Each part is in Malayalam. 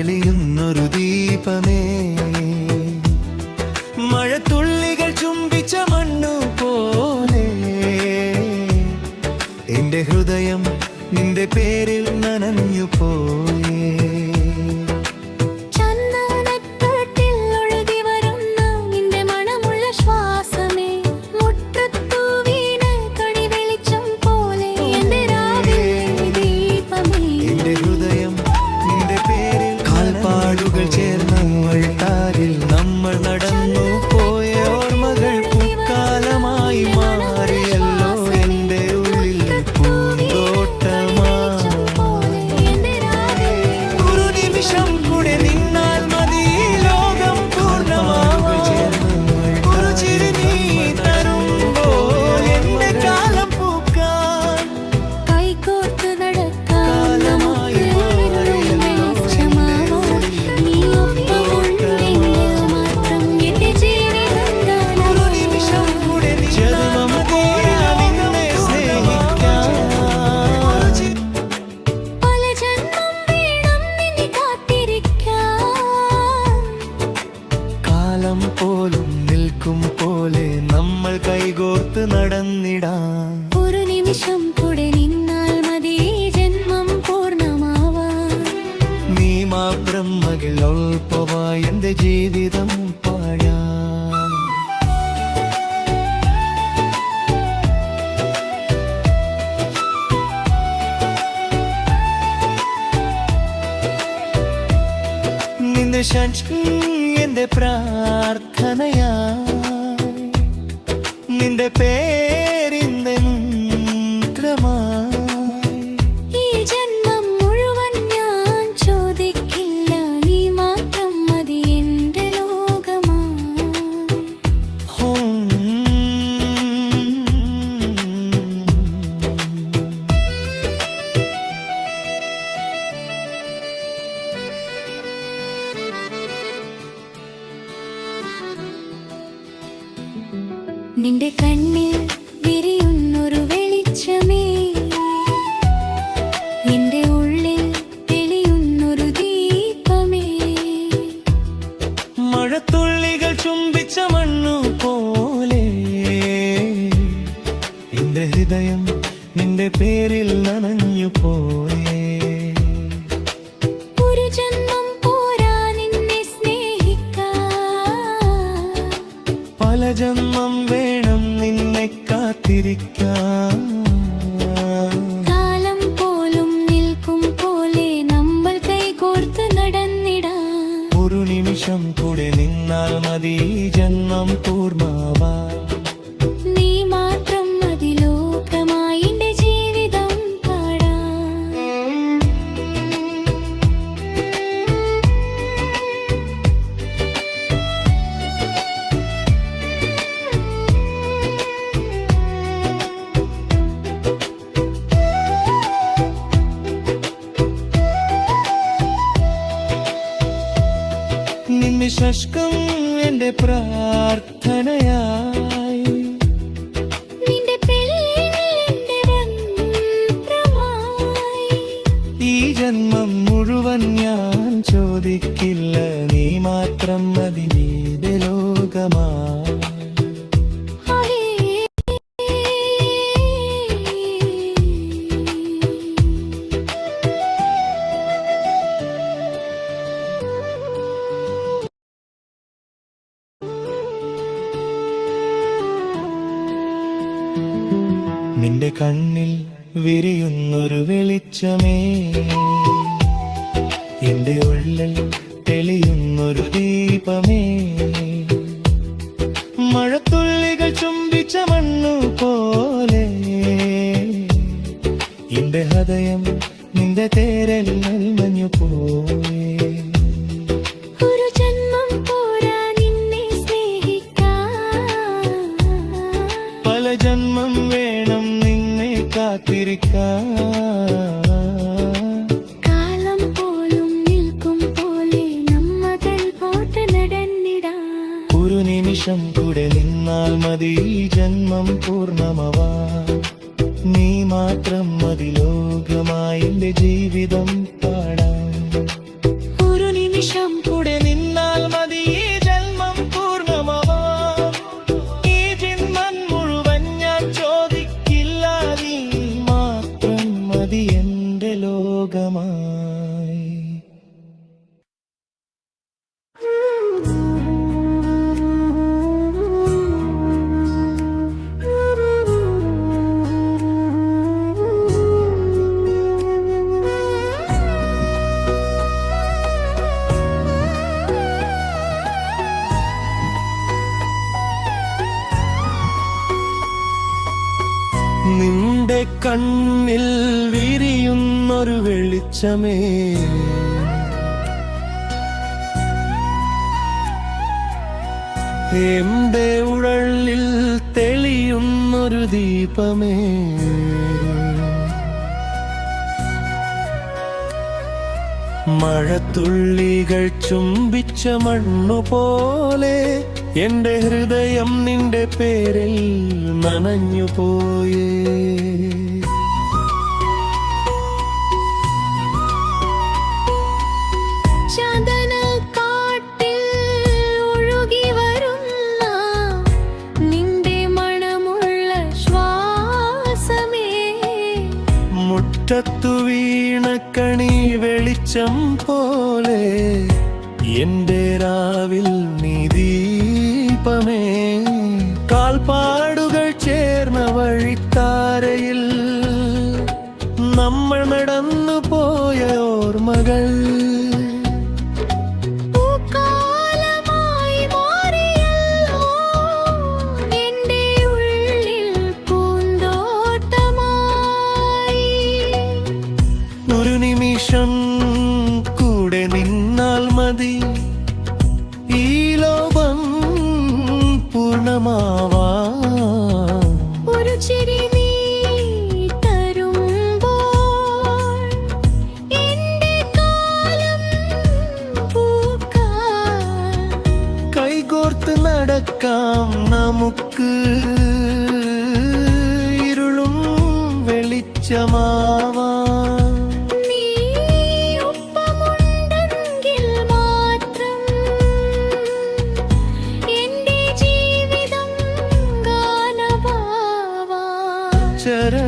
തെളിയുന്നൊരു ദീപമേ. ശശി എന്റെ പ്രാർത്ഥനയാ നിന്റെ പേ ജന്മം വേണം നിന്നെ കാത്തിരിക്കാൻ. പ്രാർത്ഥനയായി. ഈ ജന്മം മുഴുവൻ ഞാൻ ചോദിക്കില്ല. നീ മാത്രം അതിനീത ലോകമായി തുള്ളികൾ ചുംബിച്ച മണ്ണു പോലെ. എന്റെ ഹൃദയം നിന്റെ തേരൽ നൽമഞ്ഞു പോലെ മാത്രം മതി ലോകമായ ജീവിതം. കണ്ണിൽ വിരിയുന്നൊരു വെളിച്ചമേ. എന്റെ ഉഴലിൽ തെളിയുന്നൊരു ദീപമേ. മഴത്തുള്ളികൾ ചുംബിച്ച മണ്ണുപോലെ എന്റെ ഹൃദയം നിന്റെ പേരിൽ നനഞ്ഞു പോയേ മുറ്റത്തു വീണക്കണി വെളിച്ചം പോലെ എന്റെ മധുരമാവ picture.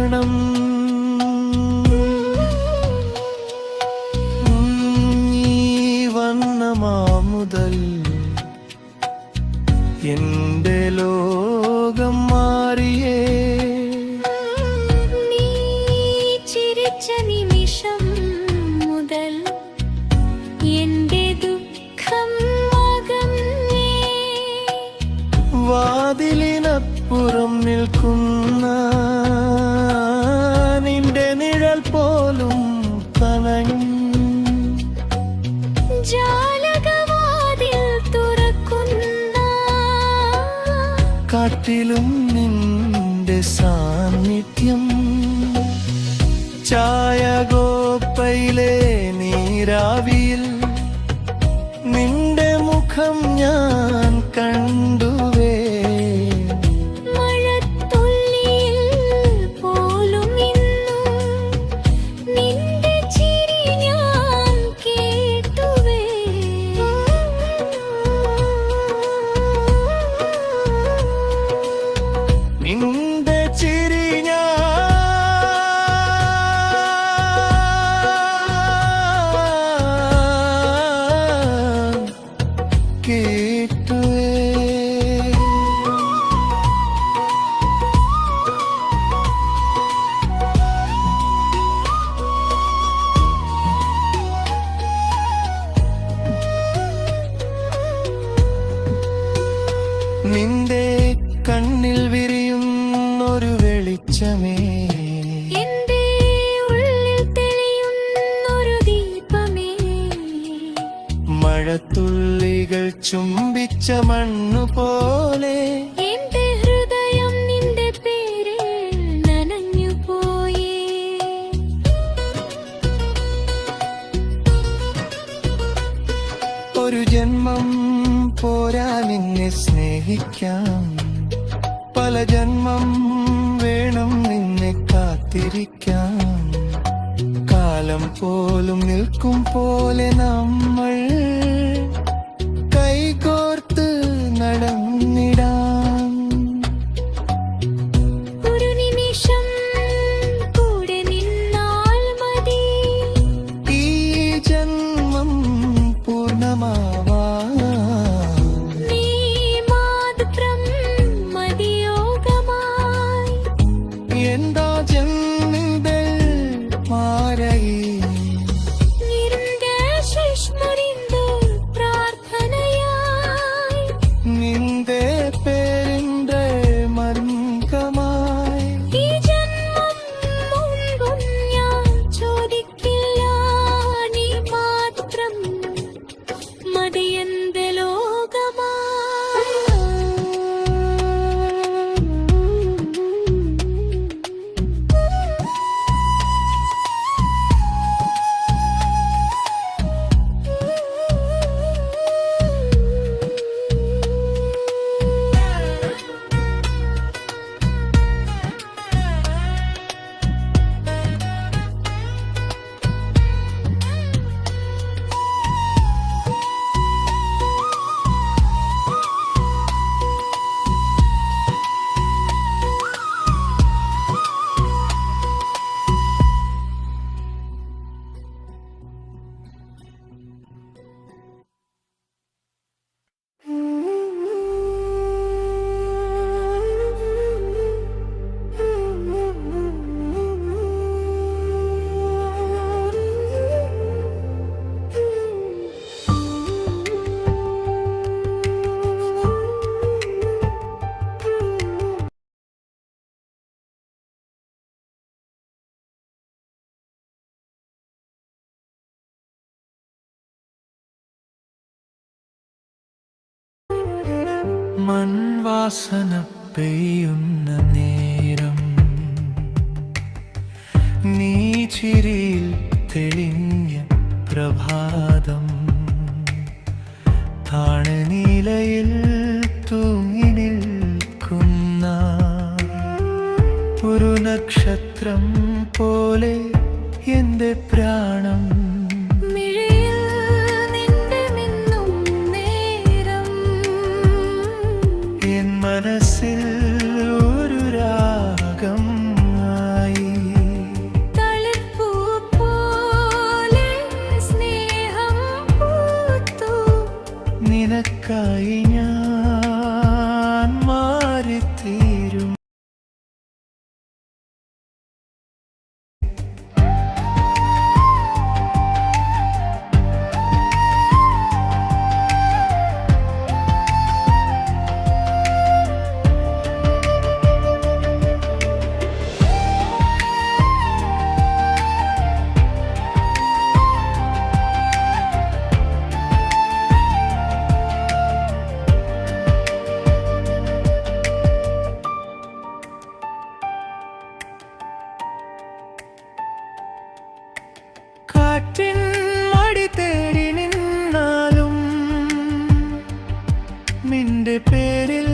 നിന്റെ കണ്ണിൽ വിരിയുന്നൊരു വെളിച്ചമേ. മഴത്തുള്ളികൾ ചുംബിച്ച മണ്ണു പോ ഒരു ജന്മം പോരാ നിന്നെ സ്നേഹിക്കാം പല ജന്മം വേണം നിന്നെ കാത്തിരിക്കാം കാലം പോലും നിൽക്കും പോലെ നമ്മൾ മൺവാസന പെയ്യുന്ന നേരം. നീ ചിരിയിൽ തെളിഞ്ഞ പ്രഭാതം. താണനിലയിൽ തൂങ്ങി നിൽക്കുന്ന ഒരു നക്ഷത്രം പോലെ എന്റെ പ്രാണം പേരിൽ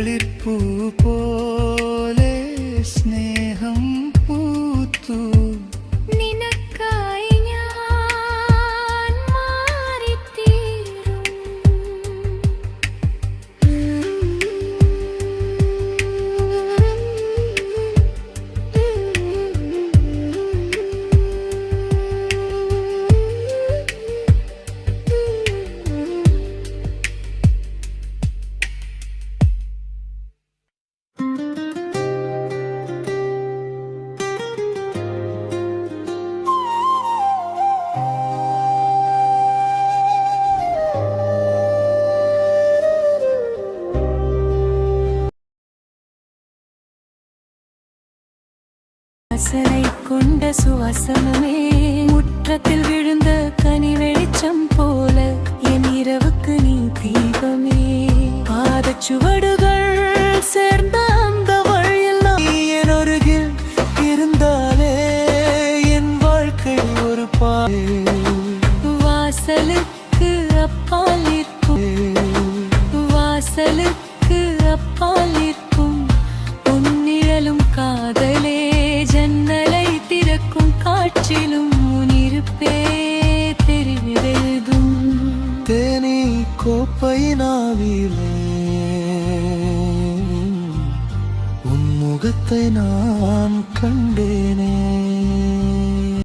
തളിർപ്പൂ പോലെ സ്നേഹം வாசனமே. முற்றத்தில் விழுந்த கனி வெளிச்சம் போல என் இரவுக்கு நீ தீபமே. பாதச்சுவடுகள் சேர்ந்த அந்த வழியெல்லாம் என் அருகில் இருந்தாலே என் வாழ்க்கை ஒரு பாய் করতে না